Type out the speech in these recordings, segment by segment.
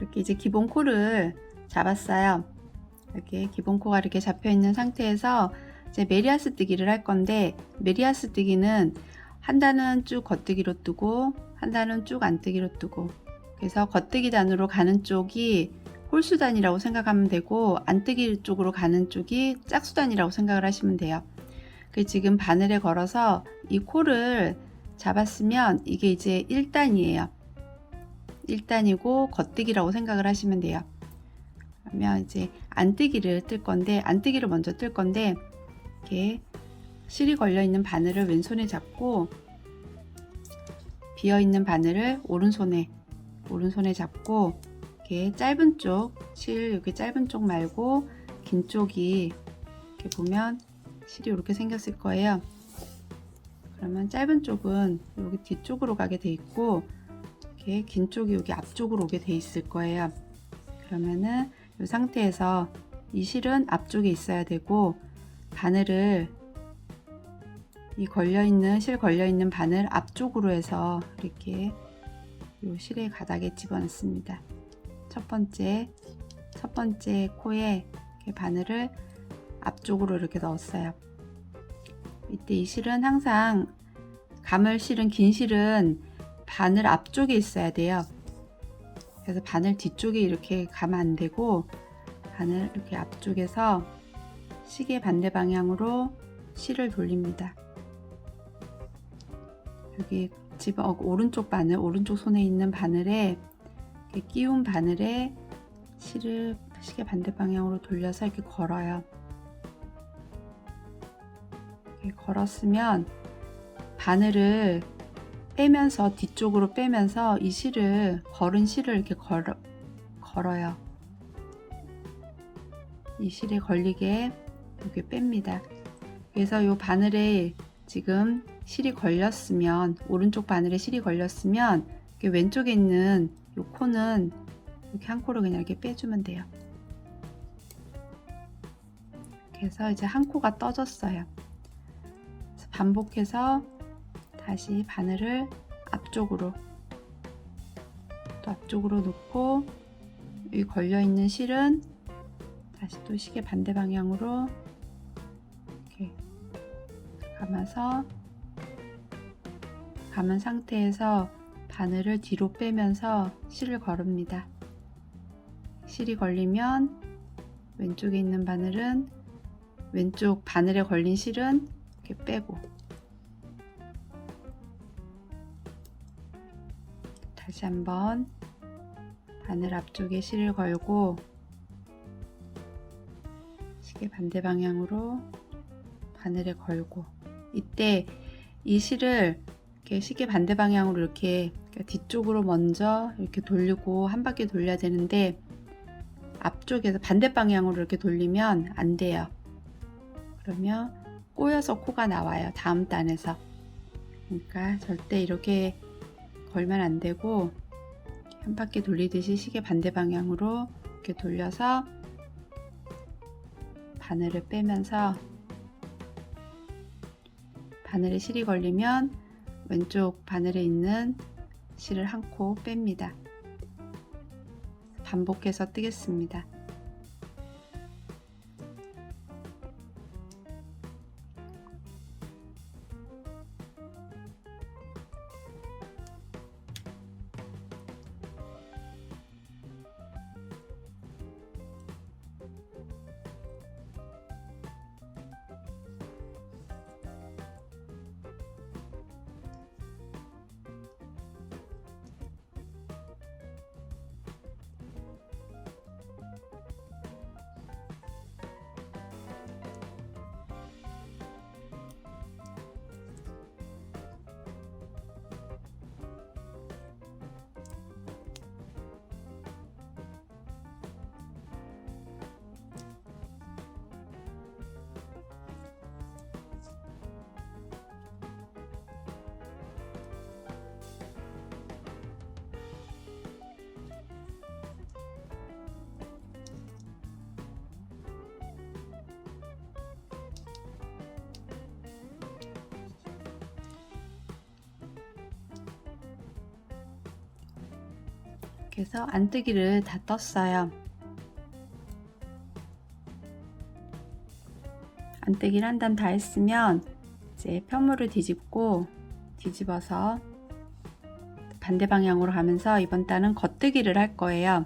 이렇게 이제 기본 코를 잡았어요. 이렇게 기본 코가 이렇게 잡혀 있는 상태에서 이제 메리아스 뜨기를 할 건데 메리아스 뜨기는 한 단은 쭉 겉뜨기로 뜨고 한 단은 쭉 안 뜨기로 뜨고 그래서 겉뜨기 단으로 가는 쪽이 홀수단이라고 생각하면 되고 안 뜨기 쪽으로 가는 쪽이 짝수단이라고 생각을 하시면 돼요. 그 지금 바늘에 걸어서 이 코를 잡았으면 이게 이제 1단이에요. 1단이고 겉뜨기라고 생각을 하시면 돼요. 그러면 이제 안뜨기를 뜰 건데 안뜨기를 먼저 뜰 건데 이렇게 실이 걸려 있는 바늘을 왼손에 잡고 비어 있는 바늘을 오른손에 오른손에 잡고 이렇게 짧은 쪽, 실 이렇게 짧은 쪽 말고 긴 쪽이 이렇게 보면 실이 이렇게 생겼을 거예요. 그러면 짧은 쪽은 여기 뒤쪽으로 가게 돼 있고 이렇게 긴 쪽이 여기 앞쪽으로 오게 돼 있을 거예요. 그러면은 이 상태에서 이 실은 앞쪽에 있어야 되고 바늘을 이 걸려 있는 실 걸려 있는 바늘 앞쪽으로 해서 이렇게 이 실의 가닥에 집어넣습니다. 첫 번째 첫 번째 코에 바늘을 앞쪽으로 이렇게 넣었어요. 이때 이 실은 항상 감을 실은 긴 실은 바늘 앞쪽에 있어야 돼요. 그래서 바늘 뒤쪽에 이렇게 가면 안 되고 바늘 이렇게 앞쪽에서 시계 반대 방향으로 실을 돌립니다. 여기 집어 어, 오른쪽 바늘 오른쪽 손에 있는 바늘에 끼운 바늘에 실을 시계 반대 방향으로 돌려서 이렇게 걸어요. 이렇게 걸었으면 바늘을 빼면서 뒤쪽으로 빼면서 이 실을 걸은 실을 이렇게 걸어, 걸어요. 이 실에 걸리게 이렇게 뺍니다. 그래서 이 바늘에 지금 실이 걸렸으면 오른쪽 바늘에 실이 걸렸으면 왼쪽에 있는 이 코는 이렇게 한 코를 그냥 이렇게 빼주면 돼요. 그래서 이제 한 코가 떠졌어요. 반복해서 다시 바늘을 앞쪽으로 또 앞쪽으로 놓고 이 걸려 있는 실은 다시 또 시계 반대 방향으로 이렇게 감아서 감은 상태에서 바늘을 뒤로 빼면서 실을 걸읍니다. 실이 걸리면 왼쪽에 있는 바늘은 왼쪽 바늘에 걸린 실은 이렇게 빼고 다시 한번 바늘 앞쪽에 실을 걸고 시계 반대 방향으로 바늘에 걸고 이때 이 실을 이렇게 시계 반대 방향으로 이렇게 뒤쪽으로 먼저 이렇게 돌리고 한 바퀴 돌려야 되는데 앞쪽에서 반대 방향으로 이렇게 돌리면 안 돼요. 그러면 꼬여서 코가 나와요. 다음 단에서. 그러니까 절대 이렇게 걸면 안 되고 한 바퀴 돌리듯이 시계 반대 방향으로 이렇게 돌려서 바늘을 빼면서 바늘에 실이 걸리면 왼쪽 바늘에 있는 실을 한 코 뺍니다. 반복해서 뜨겠습니다. 해서 안뜨기를 다 떴어요. 안뜨기를 한 단 다 했으면 이제 편물을 뒤집고 뒤집어서 반대 방향으로 가면서 이번 단은 겉뜨기를 할 거예요.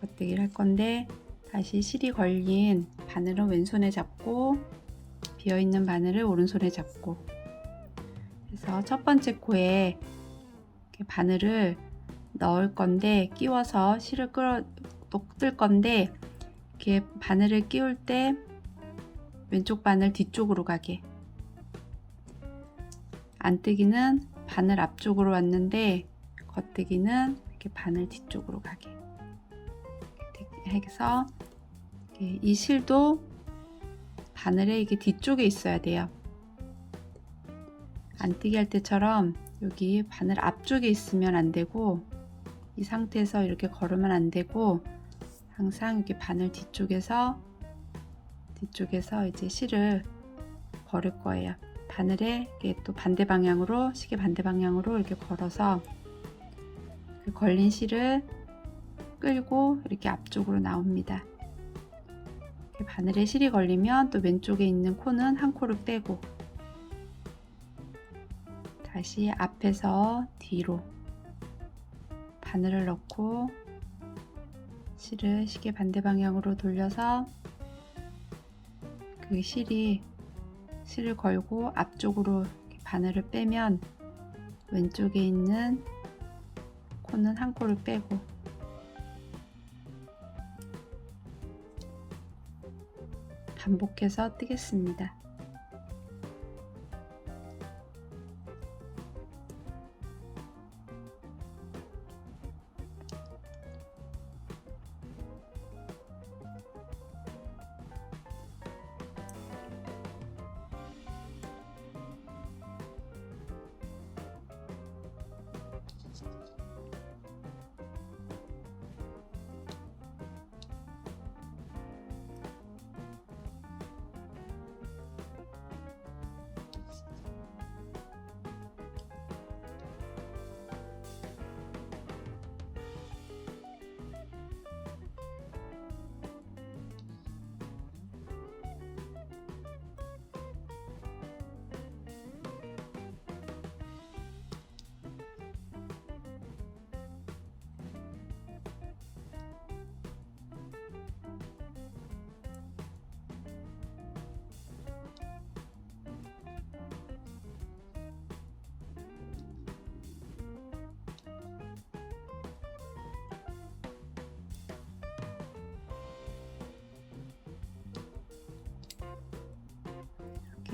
겉뜨기를 할 건데 다시 실이 걸린 바늘은 왼손에 잡고 비어있는 바늘을 오른손에 잡고 그래서 첫 번째 코에 바늘을 넣을 건데 끼워서 실을 끌어 녹들 건데 이렇게 바늘을 끼울 때 왼쪽 바늘 뒤쪽으로 가게 안뜨기는 바늘 앞쪽으로 왔는데 겉뜨기는 이렇게 바늘 뒤쪽으로 가게 해서 이 실도 바늘의 이게 뒤쪽에 있어야 돼요. 안뜨기 할 때처럼 여기 바늘 앞쪽에 있으면 안 되고 이 상태에서 이렇게 걸으면 안 되고 항상 이렇게 바늘 뒤쪽에서 뒤쪽에서 이제 실을 걸을 거예요. 바늘에 이렇게 또 반대 방향으로 시계 반대 방향으로 이렇게 걸어서 그 걸린 실을 끌고 이렇게 앞쪽으로 나옵니다. 이렇게 바늘에 실이 걸리면 또 왼쪽에 있는 코는 한 코를 빼고 다시 앞에서 뒤로 바늘을 넣고 실을 시계 반대 방향으로 돌려서 그 실이 실을 걸고 앞쪽으로 바늘을 빼면 왼쪽에 있는 코는 한 코를 빼고 반복해서 뜨겠습니다.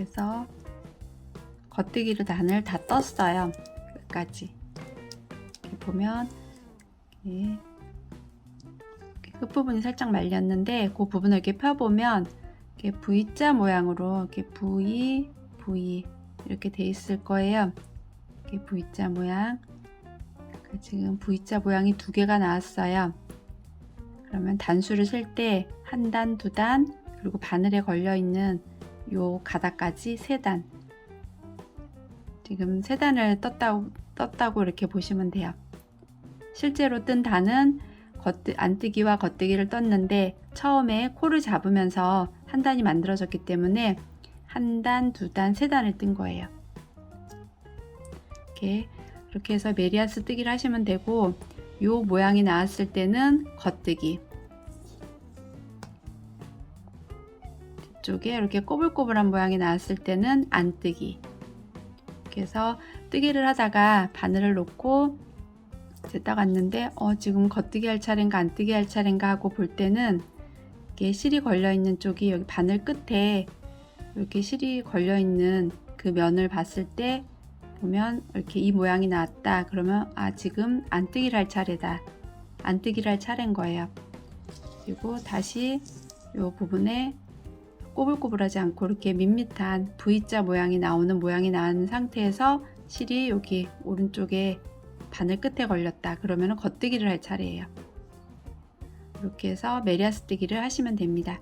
해서 겉뜨기로 단을 다 떴어요. 끝까지. 이렇게 보면 이렇게 끝부분이 살짝 말렸는데 그 부분을 이렇게 펴보면 이렇게 V자 모양으로 이렇게 V, V 이렇게 돼 있을 거예요. 이렇게 V자 모양. 그 지금 V자 모양이 두 개가 나왔어요. 그러면 단수를 셀때한 단, 두 단, 그리고 바늘에 걸려 있는 요 가닥까지 세 단. 지금 세 단을 떴다고, 떴다고 이렇게 보시면 돼요. 실제로 뜬 단은 겉뜨, 안뜨기와 겉뜨기를 떴는데 처음에 코를 잡으면서 한 단이 만들어졌기 때문에 한 단, 두 단, 세 단을 뜬 거예요. 이렇게 이렇게 해서 메리아스 뜨기를 하시면 되고 요 모양이 나왔을 때는 겉뜨기 뒤쪽에 이렇게 꼬불꼬불한 모양이 나왔을 때는 안 뜨기. 이렇게 해서 뜨기를 하다가 바늘을 놓고 됐다 갔는데 어 지금 겉뜨기 할 차례인가 안 뜨기 할 차례인가 하고 볼 때는 이게 실이 걸려 있는 쪽이 여기 바늘 끝에 이렇게 실이 걸려 있는 그 면을 봤을 때 보면 이렇게 이 모양이 나왔다. 그러면 아 지금 안 뜨기를 할 차례다. 안 뜨기를 할 차례인 거예요. 그리고 다시 이 부분에 꼬불꼬불하지 않고 이렇게 밋밋한 V자 모양이 나오는 모양이 나는 상태에서 실이 여기 오른쪽에 바늘 끝에 걸렸다. 그러면 겉뜨기를 할 차례예요. 이렇게 해서 메리아스 뜨기를 하시면 됩니다